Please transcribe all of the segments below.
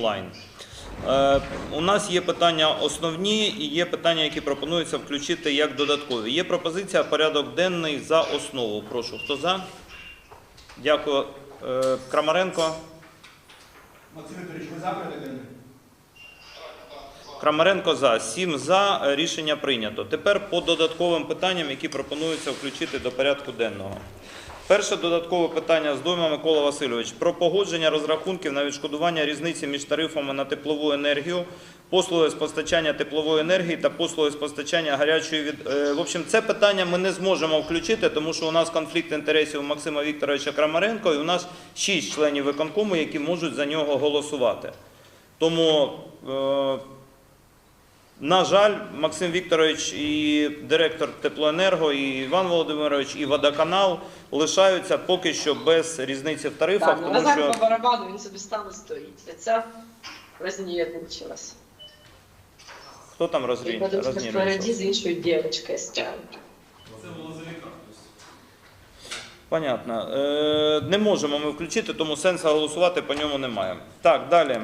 онлайн. Е, У нас є питання основні і є питання, які пропонуються включити як додаткові. Є пропозиція порядок денний за основу. Прошу, хто за? Дякую. Е, Крамаренко. Максим Вікторович, ви за порядок денний? Крамаренко за. Сім за. Рішення прийнято. Тепер по додатковим питанням, які пропонуються включити до порядку денного. Перше додаткове питання з Дойма Микола Васильович про погодження розрахунків на відшкодування різниці між тарифами на теплову енергію, послуги з постачання теплової енергії та послуги з постачання гарячої від. Е, В общем, це питання ми не зможемо включити, тому що у нас конфлікт інтересів Максима Вікторовича Крамаренко, і у нас шість членів виконкому, які можуть за нього голосувати. Тому. На жаль, Максим Вікторович і директор Теплоенерго, і Іван Володимирович, і водоканал лишаються поки що без різниці в тарифах, Так, ну, тому що по барабану він собі стало стоїть. Ця рознервничалась. хто там І розрі... потім спереді з іншою дівчинкою стягнув. Понятно. Е, не можемо ми включити, тому сенсу голосувати по ньому немає. Так, далі.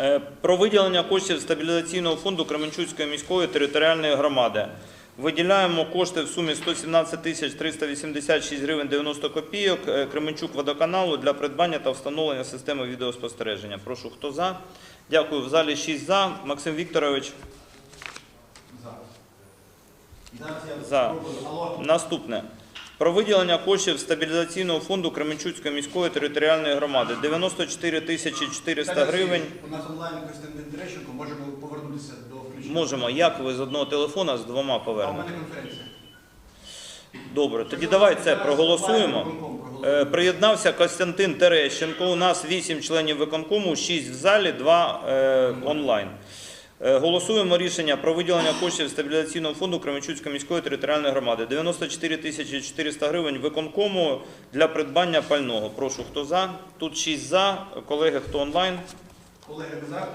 Е, про виділення коштів стабілізаційного фонду Кременчуцької міської територіальної громади. Виділяємо кошти в сумі 117 тисяч 386 гривень 90 копійок е, Кременчук водоканалу для придбання та встановлення системи відеоспостереження. Прошу, хто за? Дякую. В залі 6 за. Максим Вікторович. За. Наступне. Про виділення коштів стабілізаційного фонду Кременчуцької міської територіальної громади 94 тисячі 400 гривень. У нас онлайн Костянтин Терещенко, можемо повернутися до включення. Можемо. Як ви з одного телефона з двома А у мене конференція. Добре, тоді давай це проголосуємо. онлайн-виконком проголосуємо. Е, Приєднався Костянтин Терещенко. У нас 8 членів виконкому, 6 в залі, 2 е, онлайн. Е, Голосуємо рішення про виділення коштів стабілізаційного фонду Кременчуцької міської територіальної громади. 94 тисячі 400 гривень виконкому для придбання пального. Прошу, хто за? Тут 6 за. Колеги, хто онлайн? Колеги, за?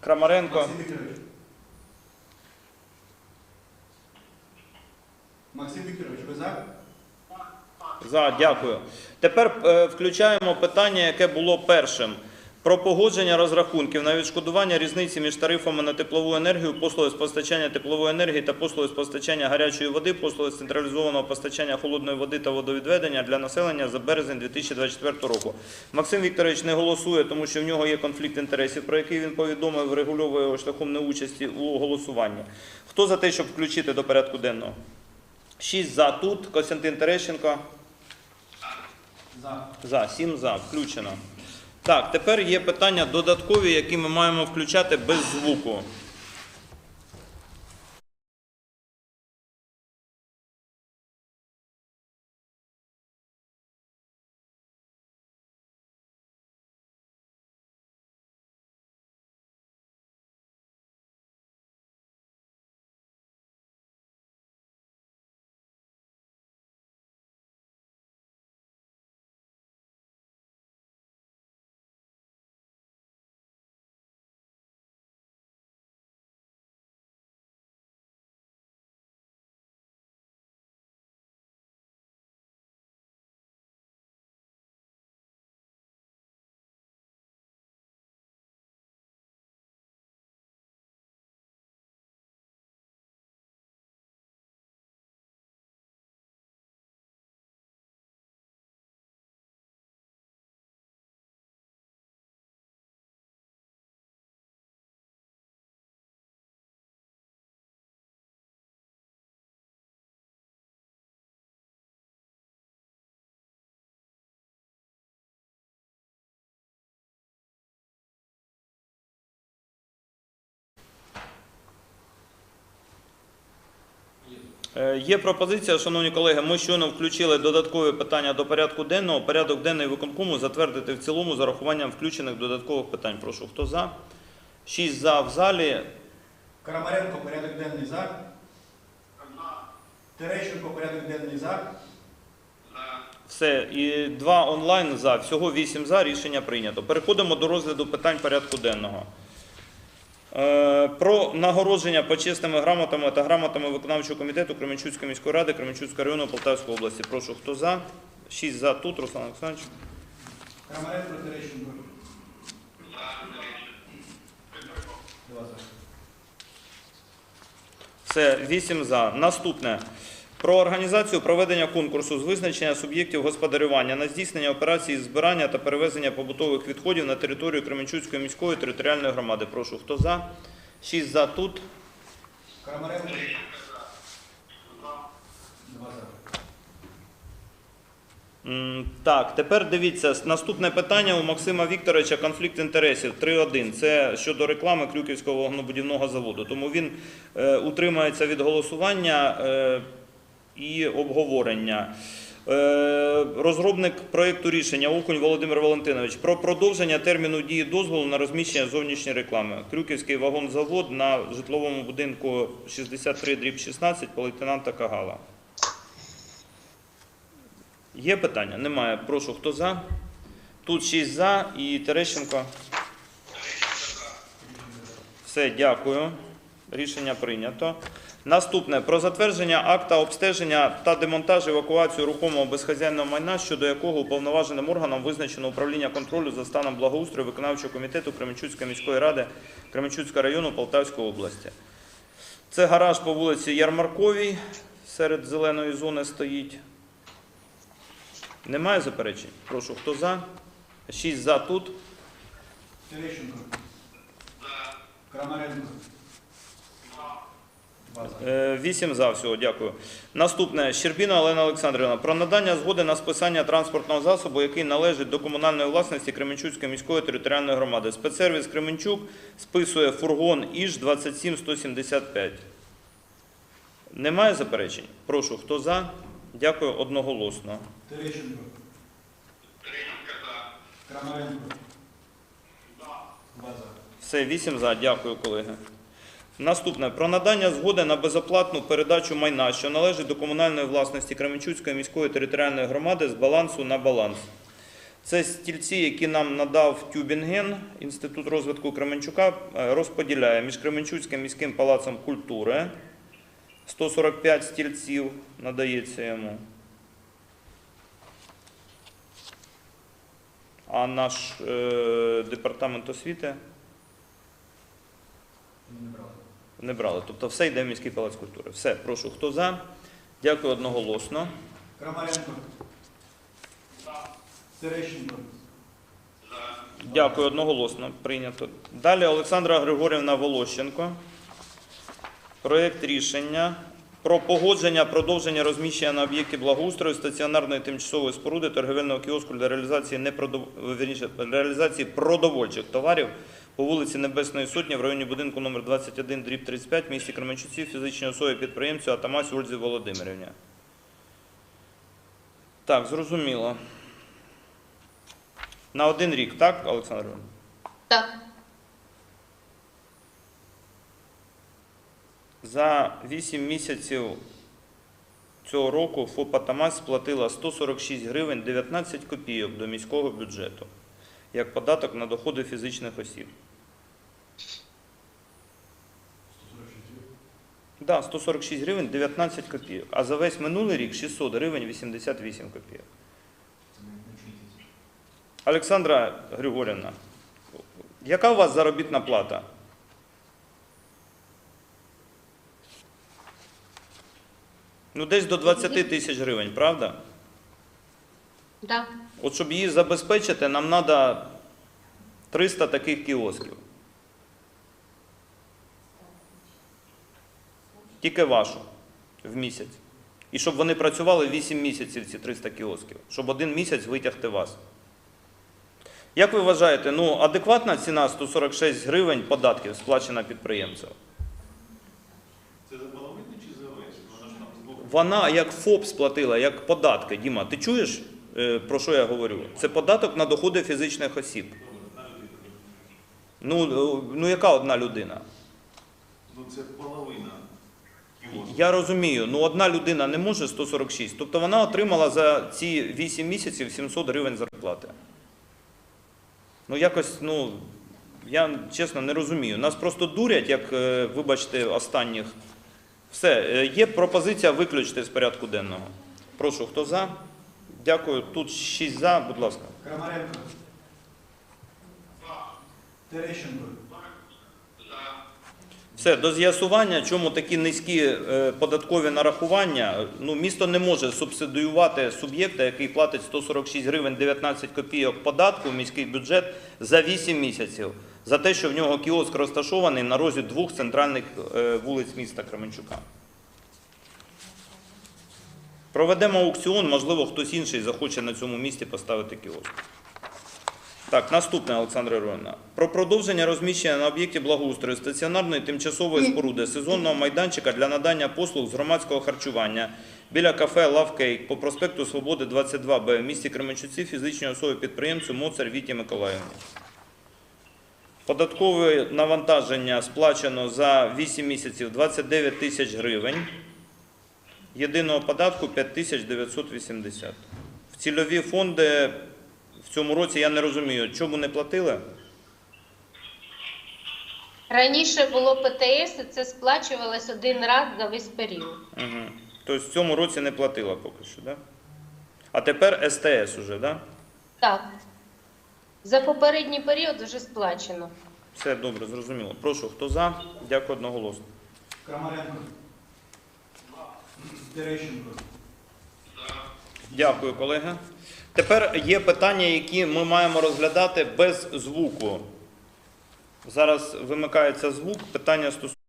Крамаренко. Максим Вікторович. Ви за? За, дякую. Тепер е, включаємо питання, яке було першим. Про погодження розрахунків на відшкодування різниці між тарифами на теплову енергію, послуги з постачання теплової енергії та послуги з постачання гарячої води, послуги з централізованого постачання холодної води та водовідведення для населення за березень 2024 року. Максим Вікторович не голосує, тому що в нього є конфлікт інтересів, про який він повідомив, врегульовує його шляхом неучасті у голосуванні. Хто за те, щоб включити до порядку денного? Шість за тут. Костянтин Терещенко. За. За, 7 за, включено. Так, тепер є питання додаткові, які ми маємо включати без звуку. Є пропозиція, шановні колеги, ми щойно включили додаткові питання до порядку денного. Порядок денний виконкому затвердити в цілому з урахуванням включених додаткових питань. Прошу, хто за? Шість за в залі. Крамаренко, порядок денний за. Терещенко, порядок денний за. Все, і два онлайн за. Всього вісім за. Рішення прийнято. Переходимо до розгляду питань порядку денного. Е, Про нагородження почесними грамотами та грамотами виконавчого комітету Кременчуцької міської ради Кременчуцького району Полтавської області. Прошу, хто за? Шість за тут, Руслан Олександрович. Два за. Все, вісім за. Наступне. Про організацію проведення конкурсу з визначення суб'єктів господарювання на здійснення операції збирання та перевезення побутових відходів на територію Кременчуцької міської територіальної громади. Прошу, хто за? 6 за тут. Так, тепер дивіться, наступне питання у Максима Вікторовича конфлікт інтересів 3.1. Це щодо реклами Крюківського вогнебудівного заводу. Тому він е, утримається від голосування е, і обговорення. Е, розробник проєкту рішення Окунь Володимир Валентинович про продовження терміну дії дозволу на розміщення зовнішньої реклами. Крюківський вагонзавод на житловому будинку 63 дріб 16 по лейтенанта Кагала. Є питання? Немає. Прошу, хто за? Тут 6 за і Терещенко. Все, дякую. Рішення прийнято. Наступне про затвердження акта обстеження та демонтаж евакуацію рухомого безхазяйного майна, щодо якого уповноваженим органом визначено управління контролю за станом благоустрою виконавчого комітету Кременчуцької міської ради Кременчуцького району Полтавської області. Це гараж по вулиці Ярмарковій. Серед зеленої зони стоїть. Немає заперечень? Прошу, хто за? Шість за тут. Терещенко. За. Е, вісім за всього, дякую. Наступне Щербіна Олена Олександрівна про надання згоди на списання транспортного засобу, який належить до комунальної власності Кременчуцької міської територіальної громади. Спецсервіс Кременчук списує фургон Іж 27175. Немає заперечень? Прошу, хто за? Дякую одноголосно. Все, вісім за. Дякую, колеги. Наступне про надання згоди на безоплатну передачу майна, що належить до комунальної власності Кременчуцької міської територіальної громади з балансу на баланс. Це стільці, які нам надав Тюбінген, Інститут розвитку Кременчука, е, розподіляє між Кременчуцьким міським палацом культури. 145 стільців надається йому. А наш е, департамент освіти Не брали. Не брали. Тобто все йде в міський палац культури. Все, прошу, хто за? Дякую одноголосно. Крамаренко. Терещенко. Дякую одноголосно. Прийнято. Далі Олександра Григорівна Волощенко. Проєкт рішення про погодження продовження розміщення на об'єкті благоустрою стаціонарної тимчасової споруди торговельного кіоску для реалізації, непродов... вірніше, реалізації продовольчих товарів по вулиці Небесної Сотні в районі будинку номер 21 дріб 35 в місті Кременчуці фізичній особі підприємцю Атамась Ользі Володимирівні. Так, зрозуміло. На один рік, так, Олександр? Так. За 8 місяців цього року ФОПа «Тамас» сплатила 146 гривень 19 копійок до міського бюджету як податок на доходи фізичних осіб. Да, 146 гривень 19 копійок. А за весь минулий рік 600 гривень 88 копійок. Олександра Григорівна, яка у вас заробітна плата? Ну, десь до 20 тисяч гривень, правда? Да. От щоб її забезпечити, нам треба 300 таких кіосків. Тільки вашу в місяць. І щоб вони працювали 8 місяців, ці 300 кіосків, щоб один місяць витягти вас. Як ви вважаєте, ну, адекватна ціна 146 гривень податків сплачена підприємцем? Це за половину чи за весь? Вона як ФОП сплатила, як податки. Діма, ти чуєш, е, про що я говорю? Це податок на доходи фізичних осіб. Ну, е, ну яка одна людина? Ну це половина. Я розумію, ну одна людина не може 146. Тобто вона отримала за ці 8 місяців 700 гривень зарплати. Ну якось, ну, я чесно не розумію. Нас просто дурять, як, е, вибачте, останніх. Все, е, є пропозиція виключити з порядку денного. Прошу, хто за? Дякую. Тут 6 за, будь ласка. Крамаренко. Терещенко. Все, до з'ясування, чому такі низькі е, податкові нарахування. Ну, місто не може субсидіювати суб'єкта, який платить 146 гривень 19 копійок податку в міський бюджет за 8 місяців, за те, що в нього кіоск розташований на розі двох центральних е, вулиць міста Кременчука. Проведемо аукціон, можливо, хтось інший захоче на цьому місці поставити кіоск. Так, наступне, Олександра Івановна. Про продовження розміщення на об'єкті благоустрою стаціонарної тимчасової споруди сезонного майданчика для надання послуг з громадського харчування біля кафе Cake по проспекту Свободи 22Б в місті Кременчуці фізичній особі підприємцю Моцар Віті Миколаївні. Податкове навантаження сплачено за 8 місяців 29 тисяч гривень. Єдиного податку 5980. В цільові фонди в цьому році я не розумію, чому не платили? Раніше було ПТС, і це сплачувалось один раз за весь період. Угу. Тобто в цьому році не платила поки що, да? А тепер СТС уже, да? Так. За попередній період вже сплачено. Все добре, зрозуміло. Прошу, хто за? Дякую одноголосно. Крамаренко. Терещенко. Дякую, колеги. Тепер є питання, які ми маємо розглядати без звуку. Зараз вимикається звук. Питання стосується.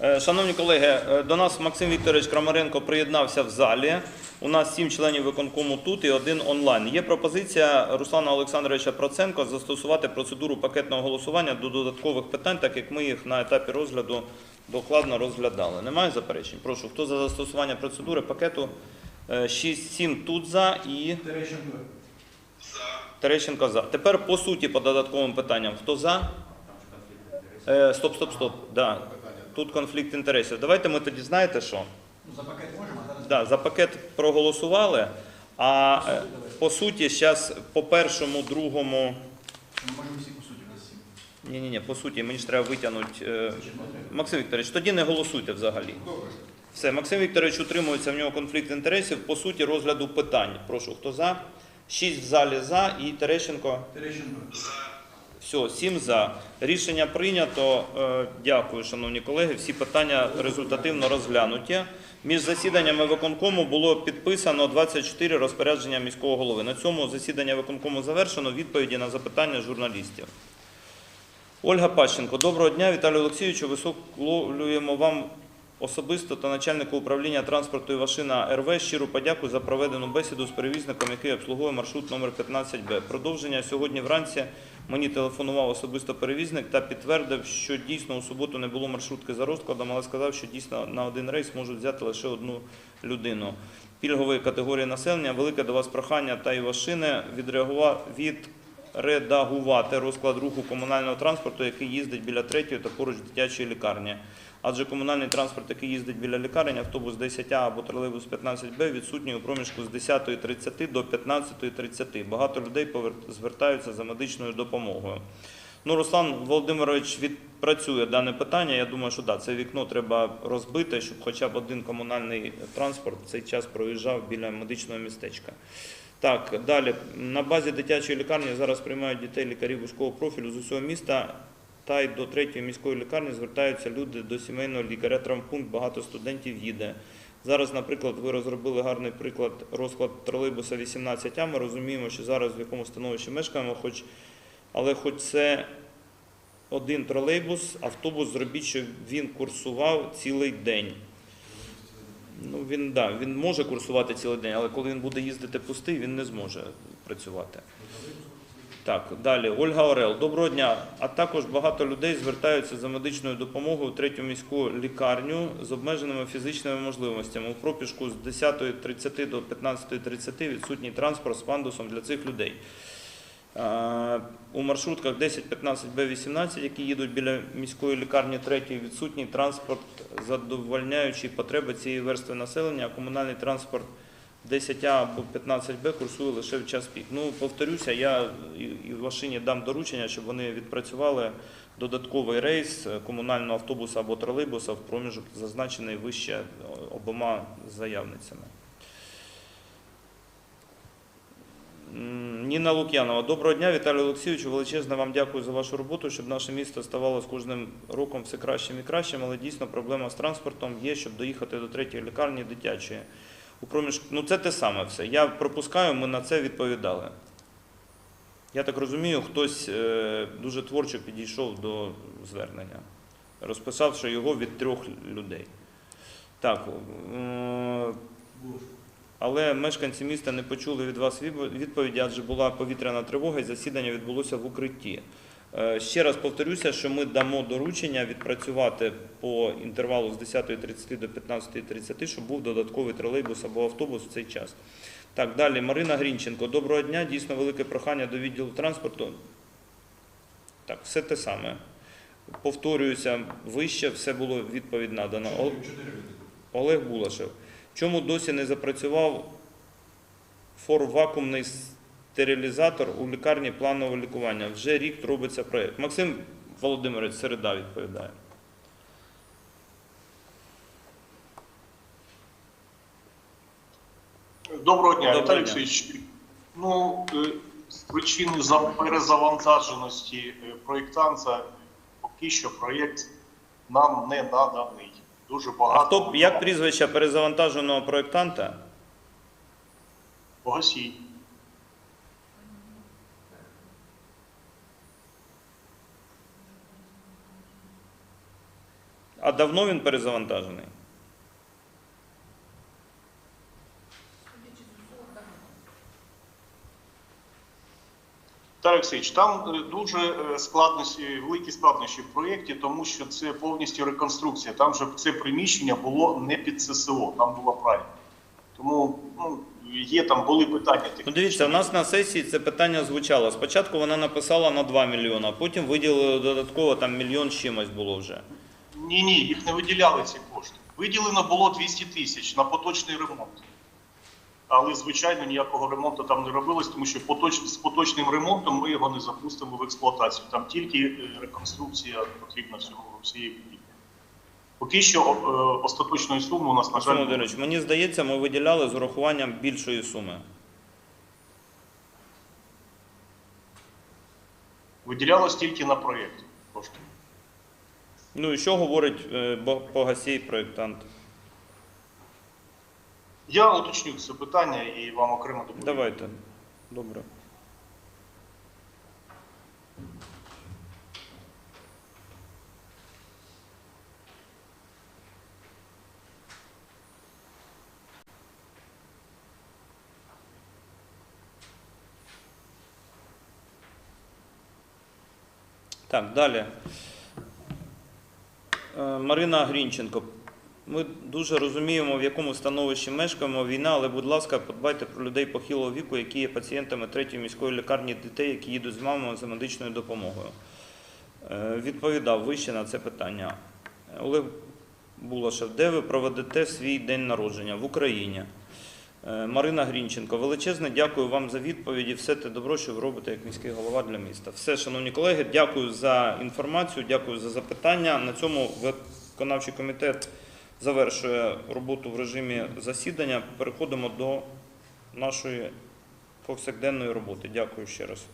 Шановні колеги, е, до нас Максим Вікторович Крамаренко приєднався в залі. У нас сім членів виконкому тут і один онлайн. Є пропозиція Руслана Олександровича Проценко застосувати процедуру пакетного голосування до додаткових питань, так як ми їх на етапі розгляду докладно розглядали. Немає заперечень? Прошу, хто за застосування процедури пакету 6-7 тут за і Терещенко. Терещенко за. Тепер по суті по додатковим питанням. Хто за? Е, стоп, стоп, стоп. Да. Тут конфлікт інтересів. Давайте ми тоді знаєте що? Ну, за пакет можемо, зараз Да, за пакет проголосували. А е, по суті, зараз по першому, другому. ми можемо всі по суті, у нас сім. Ні, ні, ні, по суті, мені ж треба витягнути. е, Максим Вікторович, тоді не голосуйте взагалі. Все, Максим Вікторович утримується в нього конфлікт інтересів. По суті, розгляду питань. Прошу, хто за? Шість в залі за і Терещенко. Терещенко. Все, сім за. Рішення прийнято. Е, Дякую, шановні колеги. Всі питання результативно розглянуті. Між засіданнями виконкому було підписано 24 розпорядження міського голови. На цьому засідання виконкому завершено. Відповіді на запитання журналістів. Ольга Пащенко, доброго дня, Віталію Олексійовичу. Висловлюємо вам особисто та начальнику управління транспорту і машина РВ щиру подяку за проведену бесіду з перевізником, який обслуговує маршрут номер 15Б. Продовження сьогодні вранці мені телефонував особисто перевізник та підтвердив, що дійсно у суботу не було маршрутки за розкладом, але сказав, що дійсно на один рейс можуть взяти лише одну людину. Пільгової категорії населення велике до вас прохання та і вашини відредагувати від розклад руху комунального транспорту, який їздить біля третьої та поруч дитячої лікарні. Адже комунальний транспорт, який їздить біля лікарні, автобус 10А або тролейбус 15Б, відсутній у проміжку з 10.30 до 15.30. Багато людей звертаються за медичною допомогою. Ну, Руслан Володимирович відпрацює дане питання. Я думаю, що да, це вікно треба розбити, щоб хоча б один комунальний транспорт в цей час проїжджав біля медичного містечка. Так, далі. На базі дитячої лікарні зараз приймають дітей лікарів вузького профілю з усього міста. Та й до третьої міської лікарні звертаються люди до сімейного лікаря. Травмпункт багато студентів їде. Зараз, наприклад, ви розробили гарний приклад розклад тролейбуса 18А. Ми розуміємо, що зараз в якому становищі мешкаємо, хоч але хоч це один тролейбус, автобус зробіть, щоб він курсував цілий день. Ну, він, да, він може курсувати цілий день, але коли він буде їздити пустий, він не зможе працювати. Так, далі. Ольга Орел. Доброго дня. А також багато людей звертаються за медичною допомогою у третю міську лікарню з обмеженими фізичними можливостями. У пропішку з 10.30 до 15.30 відсутній транспорт з пандусом для цих людей. У маршрутках 10, 15, Б18, які їдуть біля міської лікарні третьої, відсутній транспорт, задовольняючий потреби цієї верстви населення, а комунальний транспорт 10А або 15Б курсує лише в час пік. Ну, повторюся, я і в машині дам доручення, щоб вони відпрацювали додатковий рейс е, комунального автобуса або тролейбуса в проміжок, зазначений вище е, обома заявницями. Ніна Лук'янова, доброго дня, Віталію Олексійовичу. Величезне вам дякую за вашу роботу, щоб наше місто ставало з кожним роком все кращим і кращим, але дійсно проблема з транспортом є, щоб доїхати до третьої лікарні дитячої. У проміжку, ну це те саме все. Я пропускаю, ми на це відповідали. Я так розумію, хтось е, дуже творчо підійшов до звернення, розписавши його від трьох людей. Так, е, але мешканці міста не почули від вас відповіді, адже була повітряна тривога і засідання відбулося в укритті. Е, Ще раз повторюся, що ми дамо доручення відпрацювати по інтервалу з 10.30 до 15.30, щоб був додатковий тролейбус або автобус в цей час. Так, далі Марина Грінченко. Доброго дня. Дійсно велике прохання до відділу транспорту. Так, все те саме. Повторююся, вище все було відповідь надана. Ол- Олег Булашев. Чому досі не запрацював форвакуумний стерилізатор у лікарні планового лікування? Вже рік робиться проєкт. Максим Володимирович Середа відповідає. Доброго дня, Доброго Віталій. Олексійович. Ну, е, з причини перезавантаженості е, проєктанта поки що проєкт нам не наданий. Дуже багато. А хто як прізвище перезавантаженого проєктанта? Погасій. А давно він перезавантажений? Віталій Олексійович, там е, дуже е, складності, великі складнощі в проєкті, тому що це повністю реконструкція. Там же це приміщення було не під ССО, там була правильно. Тому ну, є там були питання. Ну дивіться, у нас на сесії це питання звучало. Спочатку вона написала на 2 мільйони, а потім виділили додатково там мільйон чимось було вже. Ні, ні, їх не виділяли ці кошти. Виділено було 200 тисяч на поточний ремонт. Але, звичайно, ніякого ремонту там не робилось, тому що поточ... з поточним ремонтом ми його не запустимо в експлуатацію. Там тільки е, реконструкція потрібна всього всієї будівлі. Поки що е, остаточної суми у нас, на жаль, Володимирович, мені здається, ми виділяли з урахуванням більшої суми. виділялось тільки на проєкт кошти. Ну і що говорить е, Погасій, проєктант? Я уточню це питання і вам окремо доповім. Давайте. Добре. Так, далі. Е, Марина Грінченко. Ми дуже розуміємо, в якому становищі мешкаємо війна, але, будь ласка, подбайте про людей похилого віку, які є пацієнтами третьої міської лікарні дітей, які їдуть з мамою за медичною допомогою. Е, Відповідав вище на це питання. Олег Булашев, де ви проведете свій день народження? В Україні. Е, Марина Грінченко, величезне дякую вам за відповіді. Все те добро, що ви робите як міський голова для міста. Все, шановні колеги, дякую за інформацію, дякую за запитання. На цьому виконавчий комітет завершує роботу в режимі засідання. Переходимо до нашої повсякденної роботи. Дякую ще раз.